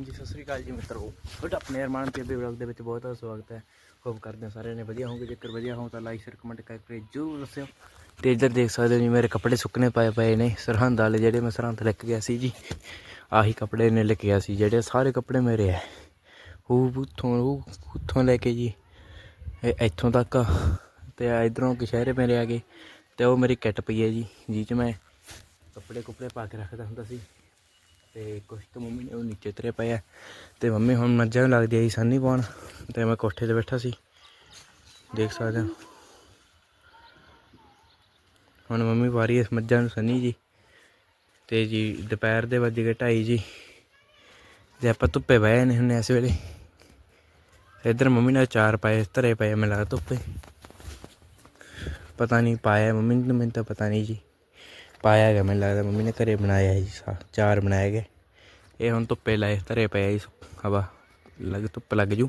ਹਾਂਜੀ ਸਤਿ ਸ੍ਰੀ ਅਕਾਲ ਜੀ ਮਿੱਤਰੋ। ਤੁਹਾਡਾ ਆਪਣੇ ਅਰਮਾਨ ਪੀਬੀ ਵਲੌਗ ਦੇ ਵਿੱਚ ਬਹੁਤ ਬਹੁਤ ਸਵਾਗਤ ਹੈ। ਹੋਪ ਕਰਦੇ ਹਾਂ ਸਾਰਿਆਂ ਨੇ ਵਧੀਆ ਹੋਵੋਗੇ। ਜੇਕਰ ਵਧੀਆ ਹੋ ਤਾਂ ਲਾਈਕ ਸ਼ੇਅਰ ਕਮੈਂਟ ਕਰਕੇ ਜਰੂਰ ਦੱਸਿਓ। ਤੇ ਇੱਧਰ ਦੇਖ ਸਕਦੇ ਹੋ ਜੀ, ਮੇਰੇ ਕੱਪੜੇ ਸੁੱਕਣੇ ਪਏ ਪਏ ਨੇ। ਸਰਹੰਦ ਵਾਲੇ ਜਿਹੜੇ ਮੈਂ ਸਰਹੰਦ ਲੈ ਕੇ ਗਿਆ ਸੀ ਜੀ, ਆਹੀ ਕੱਪੜੇ ਨੇ ਲੈ ਕੇ ਗਿਆ ਸੀ, ਜਿਹੜੇ ਸਾਰੇ ਕੱਪੜੇ ਮੇਰੇ ਹੈ ਉਹ ਉੱਥੋਂ ਉਹ ਉੱਥੋਂ ਲੈ ਕੇ ਜੀ ਇੱਥੋਂ ਤੱਕ। ਤੇ ਇਧਰੋਂ ਕਸ਼ਹਿਰੇ ਮੇਰੇ ਆ ਗਏ। ਤੇ ਉਹ ਮੇਰੀ ਕਿੱਟ ਪਈ ਹੈ ਜੀ ਜੀ ਚ ਮੈਂ ਕੱਪੜੇ ਕੁਪੜੇ ਪਾ ਕੇ ਰੱਖਦਾ ਹੁੰਦਾ ਸੀ। ਤੇ ਕੁਛ ਕੁ ਮੰਮੀ ਨੇ ਉਹ ਨੀਚੇ ਉਤਰੇ ਪਏ ਆ ਤੇ ਮੰਮੀ ਹੁਣ ਮੱਝਾਂ ਨੂੰ ਲੱਗਦੀ ਆਈ ਸੰਨੀ ਪਾਉਣ। ਤੇ ਮੈਂ ਕੋਠੇ ਤੇ ਬੈਠਾ ਸੀ। ਦੇਖ ਸਕਦੇ ਹੋ। ਹੁਣ ਮੰਮੀ ਪਾ ਰਹੀ ਹੈ ਮੱਝਾਂ ਨੂੰ ਸੰਨੀ ਜੀ। ਤੇ ਜੀ ਦੁਪਹਿਰ ਦੇ ਵੱਜ ਗਏ ਢਾਈ ਜੀ। ਤੇ ਆਪਾਂ ਧੁੱਪੇ ਬਹਿ ਨੇ ਹੁੰਨੇ ਇਸ ਵੇਲੇ। ਇੱਧਰ ਮੰਮੀ ਨੇ ਚਾਰ ਪਾਏ, ਧਰੇ ਪਏ ਮੈਨੂੰ ਲੱਗਦਾ ਧੁੱਪੇ। ਪਤਾ ਨਹੀਂ ਪਾਇਆ ਮੰਮੀ ਨੂੰ, ਮੈਨੂੰ ਤਾਂ ਪਤਾ ਨਹੀਂ ਜੀ। ਪਾਇਆ ਹੈਗਾ ਮੈਨੂੰ ਲੱਗਦਾ ਮੰਮੀ ਨੇ ਘਰੇ ਬਣਾਇਆ ਜੀ ਸਾ- ਚਾਰ ਬਣਾਏ ਗਏ। ਇਹ ਹੁਣ ਧੁੱਪੇ ਲਾਏ, ਧਰੇ ਪਏ ਜੀ ਹਵਾ ਲੱਗ, ਧੁੱਪ ਲੱਗ ਜੂ।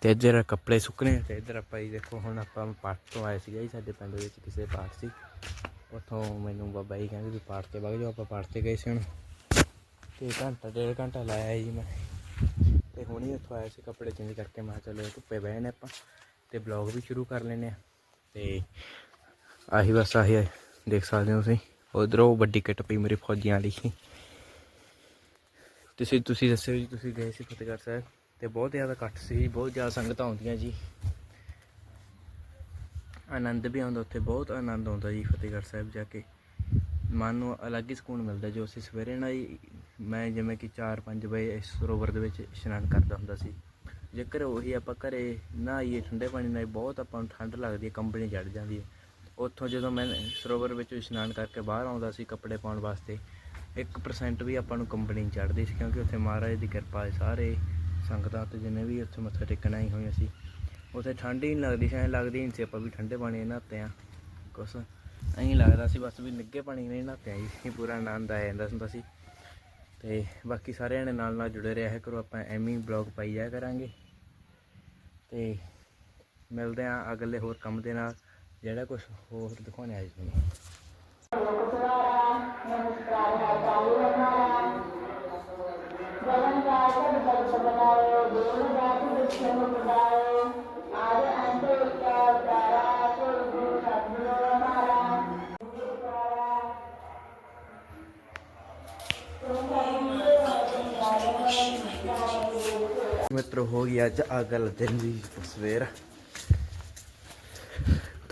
ਤੇ ਇੱਧਰ ਕੱਪੜੇ ਸੁੱਕਣੇ ਤੇ ਇੱਧਰ ਆਪਾਂ ਜੀ ਦੇਖੋ, ਹੁਣ ਆਪਾਂ ਪਾਠ ਤੋਂ ਆਏ ਸੀਗੇ ਜੀ, ਸਾਡੇ ਪਿੰਡ ਵਿੱਚ ਕਿਸੇ ਪਾਠ ਸੀ। ਉੱਥੋਂ ਮੈਨੂੰ ਬਾਬਾ ਜੀ ਕਹਿੰਦੇ ਵੀ ਪਾਠ ਤੇ ਵਗ ਜਾਓ, ਆਪਾਂ ਪਾਠ ਤੇ ਗਏ ਸੀ ਹੁਣ। ਤੇ ਘੰਟਾ, ਡੇਢ ਘੰਟਾ ਲਾਇਆ ਜੀ ਮੈਂ। ਤੇ ਹੁਣੀ ਉੱਥੋਂ ਆਇਆ ਸੀ ਕੱਪੜੇ ਚੇਂਜ ਕਰਕੇ, ਮੈਂ ਕਿਹਾ ਚਲੋ ਧੁੱਪੇ ਬਹਿ ਨੇ ਆਪਾਂ, ਤੇ ਬਲੌਗ ਵੀ ਸ਼ੁਰੂ ਕਰ ਲੈਨੇ ਆ। ਤੇ ਆਹੀ ਬਸ ਆਹੀ ਦੇਖ ਸਕਦੇ ਹੋ ਤੁਸੀਂ। ਉਧਰੋਂ ਵੱਡੀ ਕਿੱਟ ਪਈ ਮੇਰੀ ਫੌਜੀਆਂ ਵਾਲੀ ਤੁਸੀਂ ਤੁਸੀਂ ਦੱਸਿਓ ਜੀ, ਤੁਸੀਂ ਗਏ ਸੀ ਫਤਿਹਗੜ੍ਹ ਸਾਹਿਬ ਤੇ ਬਹੁਤ ਜ਼ਿਆਦਾ ਇਕੱਠ ਸੀ, ਬਹੁਤ ਜ਼ਿਆਦਾ ਸੰਗਤਾਂ ਆਉਂਦੀਆਂ ਜੀ। ਆਨੰਦ ਵੀ ਆਉਂਦਾ ਉੱਥੇ, ਬਹੁਤ ਆਨੰਦ ਆਉਂਦਾ ਜੀ ਫਤਿਹਗੜ੍ਹ ਸਾਹਿਬ ਜਾ ਕੇ। ਮਨ ਨੂੰ ਅਲੱਗ ਹੀ ਸਕੂਨ ਮਿਲਦਾ ਜੋ ਅਸੀਂ ਸਵੇਰੇ ਨਾਲ ਹੀ, ਮੈਂ ਜਿਵੇਂ ਕਿ 4-5 ਵਜੇ ਇਸ ਸਰੋਵਰ ਦੇ ਵਿੱਚ ਇਸ਼ਨਾਨ ਕਰਦਾ ਹੁੰਦਾ ਸੀ। ਜੇਕਰ ਉਹੀ ਆਪਾਂ ਘਰੇ ਨਹਾਈਏ ਠੰਡੇ ਪਾਣੀ ਨਾਲ ਬਹੁਤ ਆਪਾਂ ਨੂੰ ਠੰਡ ਲੱਗਦੀ ਹੈ, ਕੰਬਣੀ ਚੜ ਜਾਂਦੀ ਹੈ। ਉੱਥੋਂ ਜਦੋਂ ਮੈਂ ਸਰੋਵਰ ਵਿੱਚ ਇਸ਼ਨਾਨ ਕਰਕੇ ਬਾਹਰ ਆਉਂਦਾ ਸੀ ਕੱਪੜੇ ਪਾਉਣ ਵਾਸਤੇ 1% ਵੀ ਆਪਾਂ ਨੂੰ ਕੰਪਨੀ ਨਹੀਂ ਚੜ੍ਹਦੀ ਸੀ, ਕਿਉਂਕਿ ਉੱਥੇ ਮਹਾਰਾਜ ਦੀ ਕਿਰਪਾ ਹੈ ਸਾਰੇ ਸੰਗਤਾਂ ਤੇ ਜਿੰਨੇ ਵੀ ਉੱਥੇ ਮੱਥਾ ਟੇਕਣ ਆਈ ਹੋਈਆਂ ਸੀ। ਉੱਥੇ ਠੰਡ ਹੀ ਨਹੀਂ ਲੱਗਦੀ ਸੀ, ਐਂ ਲੱਗਦੀ ਨਹੀਂ ਸੀ ਆਪਾਂ ਵੀ ਠੰਡੇ ਪਾਣੀ ਨਹਾਤੇ ਆ, ਕੁਛ ਐਂ ਲੱਗਦਾ ਸੀ, ਬਸ ਵੀ ਨਿੱਗੇ ਪਾਣੀ ਨਾਲ ਨਹਾਤੇ ਆ ਜੀ, ਪੂਰਾ ਆਨੰਦ ਆ ਜਾਂਦਾ ਹੁੰਦਾ ਸੀ। ਤੇ ਬਾਕੀ ਸਾਰਿਆਂ ਨੇ ਨਾਲ ਨਾਲ ਜੁੜੇ ਰਿਹਾ ਕਰੋ, ਆਪਾਂ ਐਵੇਂ ਹੀ ਬਲੌਗ ਪਾਈ ਜਾਇਆ ਕਰਾਂਗੇ। ਤੇ ਮਿਲਦੇ ਆ ਅਗਲੇ ਹੋਰ ਕੰਮ ਦੇ ਨਾਲ। ਜਿਹੜਾ ਕੁਝ ਹੋਰ ਦਿਖਾਉਣੇ ਆ ਜੀ ਤੁਹਾਨੂੰ ਮਿੱਤਰੋ, ਹੋ ਗਈ ਅੱਜ ਅਗਲ ਦਿਨ ਦੀ ਸਵੇਰ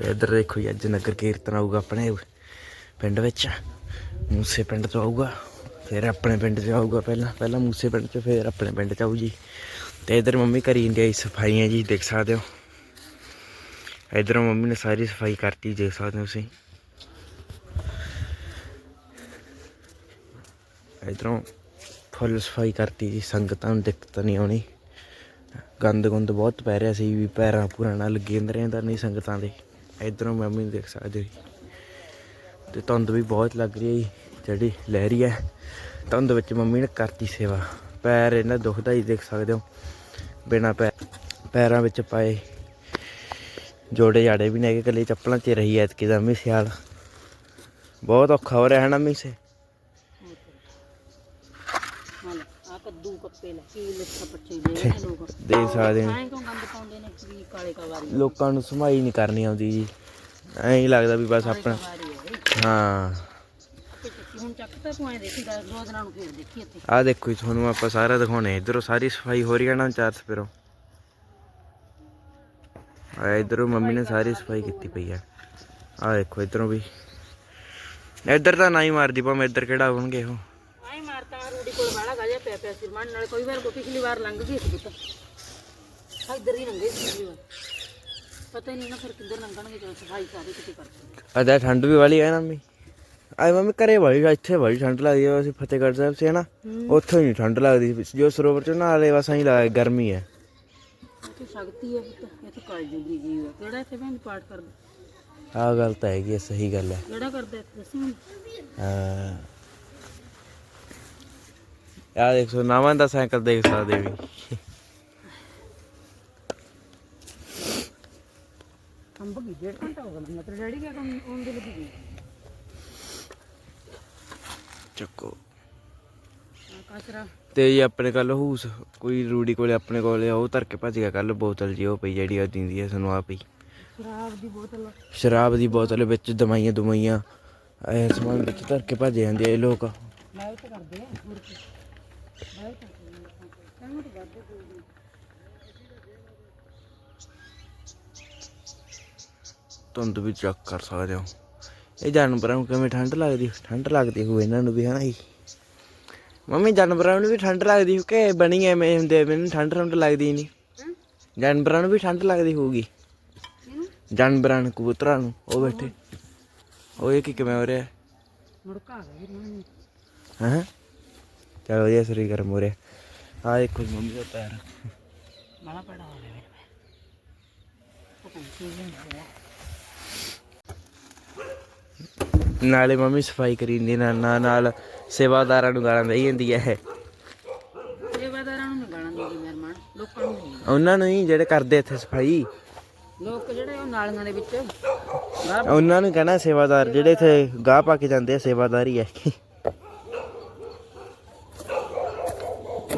ਤੇ ਇੱਧਰ ਦੇਖੋ ਜੀ, ਅੱਜ ਨਗਰ ਕੀਰਤਨ ਆਊਗਾ ਆਪਣੇ ਪਿੰਡ ਵਿੱਚ। ਮੂਸੇ ਪਿੰਡ ਤੋਂ ਆਊਗਾ, ਫਿਰ ਆਪਣੇ ਪਿੰਡ 'ਚ ਆਊਗਾ ਪਹਿਲਾਂ ਪਹਿਲਾਂ ਮੂਸੇ ਪਿੰਡ 'ਚ, ਫਿਰ ਆਪਣੇ ਪਿੰਡ 'ਚ ਆਊ ਜੀ। ਤੇ ਇੱਧਰ ਮੰਮੀ ਕਰੀ ਜਾਂਦੀ ਆ ਜੀ ਸਫਾਈਆਂ ਜੀ, ਦੇਖ ਸਕਦੇ ਹੋ। ਇੱਧਰੋਂ ਮੰਮੀ ਨੇ ਸਾਰੀ ਸਫ਼ਾਈ ਕਰਤੀ, ਦੇਖ ਸਕਦੇ ਹੋ ਤੁਸੀਂ। ਇੱਧਰੋਂ ਫੁੱਲ ਸਫ਼ਾਈ ਕਰਤੀ ਜੀ, ਸੰਗਤਾਂ ਨੂੰ ਦਿੱਕਤ ਨਹੀਂ ਆਉਣੀ। ਗੰਦ ਗੁੰਦ ਬਹੁਤ ਪੈ ਰਿਹਾ ਸੀ, ਵੀ ਪੈਰਾਂ ਪੂਰਾ ਨਾਲ ਲੱਗੇ ਅੰਦਰੇ ਅੰਦਰ ਨਹੀਂ ਸੰਗਤਾਂ ਦੇ। ਇਧਰੋਂ ਮੰਮੀ ਨੂੰ ਦੇਖ ਸਕਦੇ ਹੋ ਜੀ। ਤੇ ਧੁੰਦ ਵੀ ਬਹੁਤ ਲੱਗ ਰਹੀ ਹੈ ਜੀ, ਜਿਹੜੀ ਲਹਿਰੀ ਹੈ। ਧੁੰਦ ਵਿੱਚ ਮੰਮੀ ਨੇ ਕਰਤੀ ਸੇਵਾ। ਪੈਰ ਇਹਨਾਂ ਦੁਖਦਾ ਹੀ ਦੇਖ ਸਕਦੇ ਹੋ। ਬਿਨਾ ਪੈ ਪੈਰਾਂ ਵਿੱਚ ਪਾਏ। ਜੋੜੇ ਜਾੜੇ ਵੀ ਨਹੀਂ ਹੈਗੇ ਇਕੱਲੇ ਚੱਪਲਾਂ 'ਚ ਰਹੀ ਐਤਕੀ ਦਾ ਮੀ ਸਿਆਲ। ਬਹੁਤ ਔਖਾ ਹੋ ਰਿਹਾ ਹੈ ਨਾ ਮੀ ਸੇ ਆ ਕੱਦੂ ਕੱਪੇ ਲੈ ਕੀ ਲੱਛਾ ਪੱਛੇ ਦੇ ਲੋਕ। ਦੇਖ ਸਕਦੇ ਹੋ ਐਂ ਕਿਉਂ ਗੰਦ ਪਾਉਂਦੇ ਨੇ ਵੀ ਕਾਲੇ ਕਵਾਰੀ ਲੋਕਾਂ ਨੂੰ ਸਮਾਈ ਨਹੀਂ ਕਰਨੀ ਆਉਂਦੀ ਜੀ। ਐਂ ਹੀ ਲੱਗਦਾ ਵੀ ਬਸ ਆਪਣਾ ਹੈ। ਹੁਣ ਚੱਕ ਤਾਂ ਤੂੰ ਐ ਦੇਖੀ ਦਾ ਦੋ ਦਿਨਾਂ ਨੂੰ ਫੇਰ ਦੇਖੀ ਇੱਥੇ। ਆ ਦੇਖੋ ਜੀ ਤੁਹਾਨੂੰ ਆਪਾਂ ਸਾਰਾ ਦਿਖਾਉਣੇ ਇਧਰੋਂ ਸਾਰੀ ਸਫ਼ਾਈ ਹੋ ਰਹੀ ਹੈ ਨਾ ਚਾਰ ਸਪੇਰੋਂ। ਆ ਇਧਰੋਂ ਮੰਮੀ ਨੇ ਸਾਰੀ ਸਫ਼ਾਈ ਕੀਤੀ ਪਈ ਹੈ ਆ ਦੇਖੋ ਇਧਰੋਂ ਵੀ। ਇੱਧਰ ਤਾਂ ਨਹੀਂ ਮਾਰਦੀ ਪਾ ਮੈਂ ਇੱਧਰ ਕਿਹੜਾ ਆਉਣਗੇ ਉਹ ਆਈ ਮਾਰਤਾ ਰੂੜੀ ਕੋਲ ਵਾਲਾ ਗਾਜਾ ਪਿਆ ਪਿਆ ਸਿਰ ਮਾਨ ਨਾਲ ਕੋਈ ਵਾਰ ਕੋ ਪਿਛਲੀ ਵਾਰ ਲੰਘ ਗਈ ਸੀ ਪੁੱਤ। ਇੱਧਰ ਹੀ ਲੰਘੇ ਸੀ ਪਿਛਲੀ ਵਾਰ। ਪਤਾ ਹੀ ਨਹੀਂ ਨਾ ਫਿਰ ਕਿੱਧਰ ਲੰਘਣਗੇ ਜਦੋਂ ਸਫ਼ਾਈ ਸਾਰੀ ਕਿਤੇ ਕਰਦੇ ਅਦਾ ਠੰਡ ਵੀ ਵਾਲੀ ਹੈ ਨਾ ਮੰਮੀ। ਆਏ ਮੰਮੀ ਘਰੇ ਵਾਲੀ ਇੱਥੇ ਬੜੀ ਠੰਡ ਲੱਗਦੀ ਹੈ ਅਸੀਂ ਫਤਿਹਗੜ੍ਹ ਸਾਹਿਬ ਸੀ ਨਾ? ਉੱਥੇ ਨਹੀਂ ਠੰਡ ਲੱਗਦੀ ਜੋ ਸਰੋਵਰ ਚ ਨਾ ਆਲੇ ਬਸ ਐਂ ਲੱਗਾ ਗਰਮੀ ਹੈ ਇੱਥੇ ਸ਼ਕਤੀ ਹੈ ਪੁੱਤ ਇੱਥੇ ਕਾਲ ਜੁਗੀ ਜੀ ਹੈ ਕਿਹੜਾ ਇੱਥੇ ਭੈਣ ਪਾਠ ਕਰਦਾ? ਆਹ ਗੱਲ ਤਾਂ ਹੈਗੀ ਸਹੀ ਗੱਲ ਹੈ ਕਿਹੜਾ ਕਰਦਾ ਦੱਸੀ ਹਾਂ। ਆ ਦੇਖੋ ਨਵਾਂ ਦਾ ਸਾਈਕਲ ਦੇਖ ਸਕਦੇ ਵੀ। ਅੰਬ ਕੀ ਡੇਢ ਘੰਟਾ ਹੋ ਗਿਆ ਮਤਲਬ ਡੈਡੀ ਕਿਆ ਕੰਮ ਆਉਣ ਦੀ ਲੱਗੀ ਗਈ ਚੱਕੋ। ਆ ਅਸਰਾ ਤੇ ਜੀ ਆਪਣੇ ਕੱਲ ਹੂਸ ਕੋਈ ਰੂੜੀ ਕੋਲੇ ਆਪਣੇ ਕੋਲੇ ਉਹ ਧਰ ਕੇ ਭੱਜ ਗਿਆ ਕੱਲ ਬੋਤਲ ਜੀ ਉਹ ਪਈ ਜਿਹੜੀ ਉਹ ਦਿੰਦੀ ਹੈ ਸਾਨੂੰ ਆ ਪਈ ਸ਼ਰਾਬ ਦੀ ਬੋਤਲ। ਸ਼ਰਾਬ ਦੀ ਬੋਤਲ ਵਿੱਚ ਦਵਾਈਆਂ ਦਵਾਈਆਂ ਇਹ ਸਮਾਨ ਵਿੱਚ ਧਰ ਕੇ ਭੱਜ ਜਾਂਦੇ ਆ ਇਹ ਲੋਕ। ਲਾਈਟ ਕਰਦੇ ਆ ਹੋਰ ਕੀ। ਲਾਈਟ ਕਰਦੇ ਆ ਸਾਨੂੰ ਤਾਂ ਵੱਧ ਕੋਈ ਧੁੰਦ ਵੀ ਚੈੱਕ ਕਰ ਸਕਦੇ ਹੋ। ਇਹ ਜਾਨਵਰਾਂ ਨੂੰ ਕਿਵੇਂ ਠੰਡ ਲੱਗਦੀ? ਠੰਡ ਲੱਗਦੀ ਹੋਊ ਇਹਨਾਂ ਨੂੰ ਵੀ ਹਨਾ ਜੀ? ਮੰਮੀ ਜਾਨਵਰਾਂ ਨੂੰ ਵੀ ਠੰਡ ਲੱਗਦੀ ਹੋ ਕਿ ਬਣੀ ਐਵੇਂ ਹੁੰਦੇ ਆ, ਮੈਨੂੰ ਠੰਡ ਠੰਡ ਲੱਗਦੀ ਨਹੀਂ। ਜਾਨਵਰਾਂ ਨੂੰ ਵੀ ਠੰਡ ਲੱਗਦੀ ਹੋਊਗੀ। ਜਾਨਵਰਾਂ ਨੂੰ ਕਬੂਤਰਾਂ ਨੂੰ ਉਹ ਬੈਠੇ। ਉਹ ਇਹ ਕੀ ਕਿਵੇਂ ਹੋ ਰਿਹਾ? ਮੁੜਕਾ ਗਿਆ ਜੀ ਮੈਨੂੰ ਹਾਂ? ਚਲੋ ਵਧੀਆ ਸਰੀ ਗਰਮ ਹੋ ਰਿਹਾ ਆ ਦੇਖੋ ਮੰਮੀ ਦਾ ਪੈਰ ਮਾਲਾ ਪੜਾ ਹੋ ਗਿਆ ਪਤਾ ਨਹੀਂ ਕੀ ਹੁੰਦਾ ਨਾਲੇ ਮੰਮੀ ਸਫ਼ਾਈ ਕਰੀ ਜਾਂਦੀ ਨਾਲ ਨਾਲ- ਨਾਲ ਸੇਵਾਦਾਰਾਂ ਨੂੰ ਗਾਲਾਂ ਦੇਈ ਜਾਂਦੀ ਹੈ ਸੇਵਾਦਾਰਾਂ ਨੂੰ ਨਹੀਂ ਗਾਲਾਂ ਦਿੰਦੀ ਮਹਿਰਮਾਨ ਲੋਕਾਂ ਨੂੰ ਨਹੀਂ ਉਹਨਾਂ ਨੂੰ ਹੀ ਜਿਹੜੇ ਕਰਦੇ ਇੱਥੇ ਸਫ਼ਾਈ ਲੋਕ ਜਿਹੜੇ ਉਹ ਨਾਲੀਆਂ ਦੇ ਵਿੱਚ ਗਾਹ ਉਹਨਾਂ ਨੂੰ ਕਹਿਣਾ ਸੇਵਾਦਾਰ ਜਿਹੜੇ ਇੱਥੇ ਗਾਹ ਪਾ ਕੇ ਜਾਂਦੇ ਆ ਸੇਵਾਦਾਰ ਹੀ ਹੈ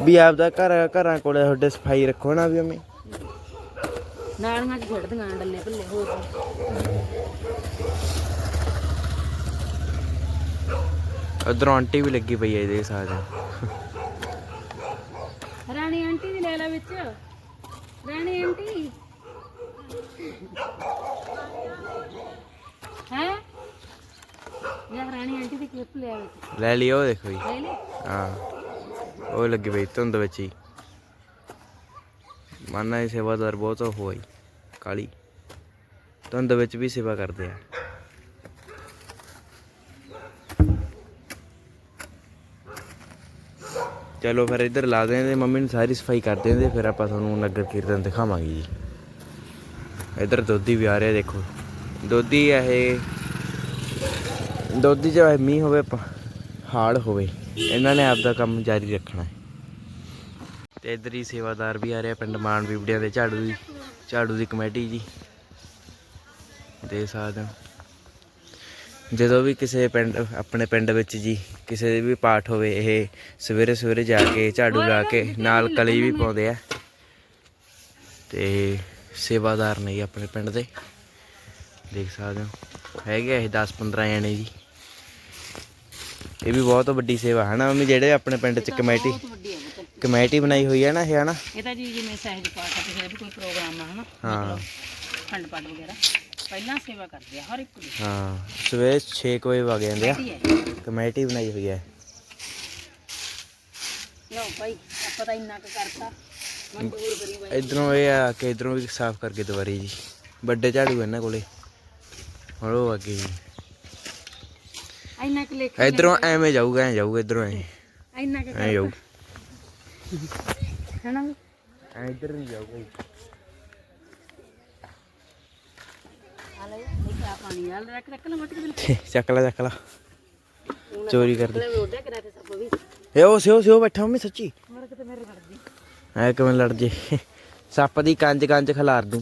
ਵੀ ਆਪਦਾ ਘਰ ਘਰਾਂ ਕੋਲੇ ਤੁਹਾਡੇ ਸਫ਼ਾਈ ਰੱਖੋ ਨਾ ਵੀ ਮੰਮੀ। ਨਾਲੀਆਂ 'ਚ ਛੱਡਦੀਆਂ ਡੱਲੇ ਭੱਲੇ ਹੋ ਉਧਰੋਂ ਆਂਟੀ ਵੀ ਲੱਗੀ ਪਈ ਹੈ ਇਹਦੇ ਸਾਥ। ਰਾਣੀ ਆਂਟੀ ਦੀ ਲੈ ਲੈ ਵਿੱਚ। ਰਾਣੀ ਆਂਟੀ। ਹੈ? ਯਾਰ ਰਾਣੀ ਆਂਟੀ ਦੀ ਕਲਿੱਪ ਲੈ ਵਿੱਚ। ਲੈ ਉਹ ਦੇਖੋ ਜੀ। ਲੈ ਲੈ ਹਾਂ। ਉਹ ਲੱਗੀ ਪਈ ਧੁੰਦ ਵਿੱਚ ਹੀ। ਮਾਨਾ ਇਹ ਸੇਵਾਦਾਰ ਬਹੁਤ ਹੋਈ, ਕਾਲੀ। ਧੁੰਦ ਵਿੱਚ ਵੀ ਸੇਵਾ ਕਰਦੇ ਆ। ਚਲੋ ਫਿਰ ਇੱਧਰ ਲਾ ਦਿੰਦੇ, ਮੰਮੀ ਨੂੰ ਸਾਰੀ ਸਫ਼ਾਈ ਕਰ ਦਿੰਦੇ, ਫਿਰ ਆਪਾਂ ਤੁਹਾਨੂੰ ਨਗਰ ਕੀਰਤਨ ਦਿਖਾਵਾਂਗੇ ਜੀ। ਇੱਧਰ ਦੋਧੀ ਵੀ ਆ ਰਿਹਾ, ਦੇਖੋ। ਦੋਧੀ ਆ ਇਹ, ਦੋਧੀ ਚਾਹੇ ਮੀਂਹ ਹੋਵੇ ਪ- ਹਾੜ ਹੋਵੇ। ਇਹਨਾਂ ਨੇ ਆਪਦਾ ਕੰਮ ਜਾਰੀ ਰੱਖਣਾ ਹੈ। ਤੇ ਇੱਧਰ ਹੀ ਸੇਵਾਦਾਰ ਵੀ ਆ ਰਿਹਾ ਪਿੰਡ ਮਾਨ ਬੀਬੜਿਆਂ ਦੇ, ਝਾੜੂ ਦੀ ਝਾੜੂ ਦੀ ਕਮੇਟੀ ਜੀ। ਦੇ ਸਕਦੇ ਹੋ। ਜਦੋਂ ਵੀ ਕਿਸੇ ਪਿੰਡ, ਆਪਣੇ ਪਿੰਡ ਵਿੱਚ ਜੀ ਕਿਸੇ ਦੇ ਵੀ ਪਾਠ ਹੋਵੇ, ਇਹ ਸਵੇਰੇ ਸਵੇਰੇ ਜਾ ਕੇ ਝਾੜੂ ਲਾ ਕੇ ਨਾਲ ਕਲੀ ਵੀ ਪਾਉਂਦੇ ਆ। ਤੇ ਸੇਵਾਦਾਰ ਨੇ ਜੀ ਆਪਣੇ ਪਿੰਡ ਦੇ। ਦੇਖ ਸਕਦੇ ਹੋ। ਹੈਗੇ ਇਹ 10 15 ਜਣੇ ਜੀ। ਇਹ ਵੀ ਬਹੁਤ ਵੱਡੀ ਸੇਵਾ ਹੈ ਨਾ ਮੰਮੀ? ਜਿਹੜੇ ਆਪਣੇ ਪਿੰਡ ਚ ਕਮੇਟੀ ਕਮੇਟੀ ਬਣਾਈ ਹੋਈ ਹੈ ਨਾ ਇਹ ਹਨਾ? ਇਹ ਤਾਂ ਜੀ ਜਿਵੇਂ ਸਹਿਜ ਪਾਠ ਦਾ ਵੀ ਕੋਈ ਪ੍ਰੋਗਰਾਮ ਆ ਹਨਾ? ਹਾਂ। ਖੰਡ ਪਾਠ ਵਗੈਰਾ। ਪਹਿਲਾਂ ਸੇਵਾ ਕਰਦੇ ਆ ਹਰ ਇੱਕ ਦੀ। ਹਾਂ ਸਵੇਰੇ 6 ਵਜੇ ਵਗ ਜਾਂਦੇ ਆ। ਕਮੇਟੀ ਬਣਾਈ ਹੋਈ ਹੈ। ਲਓ ਭਾਈ ਆਪਾਂ ਤਾਂ ਇੰਨਾ ਕੁ ਕਰਤਾ। ਮਨਜ਼ੂਰ ਕਰੀ ਬਾਈ ਇਧਰੋਂ ਇਹ ਆ ਕਿ ਇਧਰੋਂ ਵੀ ਸਾਫ਼ ਕਰਕੇ ਦੁਬਾਰੀ ਜੀ। ਵੱਡੇ ਝਾੜੂ ਇਹਨਾਂ ਕੋਲੇ। ਹੁਣ ਉਹ ਅੱਗੇ ਜੀ। ਇੰਨਾ ਕੁ ਲਿਖ ਇਧਰੋਂ ਐਵੇਂ ਜਾਊਗਾ ਐ ਜਾਊਗਾ ਇਧਰੋਂ ਐ। ਇੰਨਾ ਕੁ ਐ ਜਾਊ। ਹਨਾ? ਐ ਇਧਰ ਨਹੀਂ ਜਾਊਗਾ ਚੱਕ ਲੈ ਚੱਕ ਲੈ। ਚੋਰੀ ਕਰਾ ਇਹ ਉਹ ਸਿਓ ਸਿਓ ਬੈਠਾ ਮੰਮੀ ਸੱਚੀ। ਐ ਕਿਵੇਂ ਲੜ ਜੇ ਸੱਪ ਦੀ ਕੰਜ ਕੰਜ ਖਿਲਾਰ ਦੂੰ।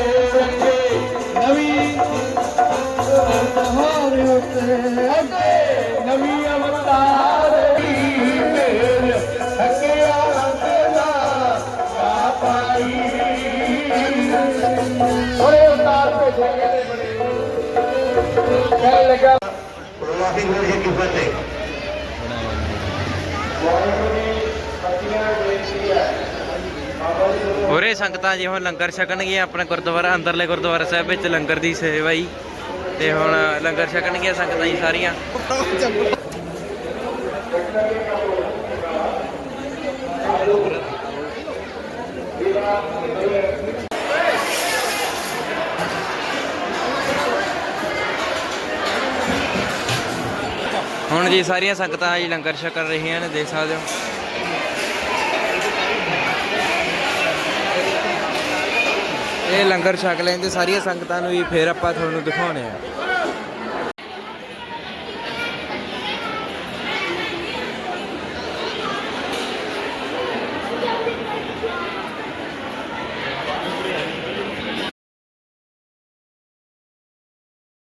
ਵਾਹਿਗੁਰੂ ਜੀ ਕੀ ਫਤਿਹ ਵਾਹਿਗੁਰੂ ਸੰਗਤਾਂ ਜੀ ਹੁਣ ਲੰਗਰ ਛਕਣਗੀਆਂ, ਆਪਣੇ ਗੁਰਦੁਆਰਾ, ਅੰਦਰਲੇ ਗੁਰਦੁਆਰਾ ਸਾਹਿਬ ਵਿੱਚ ਲੰਗਰ ਦੀ ਸੇਵਾ ਹੀ। ਤੇ ਹੁਣ ਲੰਗਰ ਛਕਣਗੀਆਂ ਸੰਗਤਾਂ ਜੀ ਸਾਰੀਆਂ। ਜੀ ਸਾਰੀਆਂ ਸੰਗਤਾਂ ਜੀ ਲੰਗਰ ਛਕਣ ਰਹੀਆਂ ਨੇ, ਦੇਖ ਸਕਦੇ ਹੋ। ਇਹ ਲੰਗਰ ਛਕ ਲੈਂਦੇ, ਸਾਰੀਆਂ ਸੰਗਤਾਂ ਨੂੰ ਵੀ ਫਿਰ ਆਪਾਂ ਤੁਹਾਨੂੰ ਦਿਖਾਉਣੇ ਆ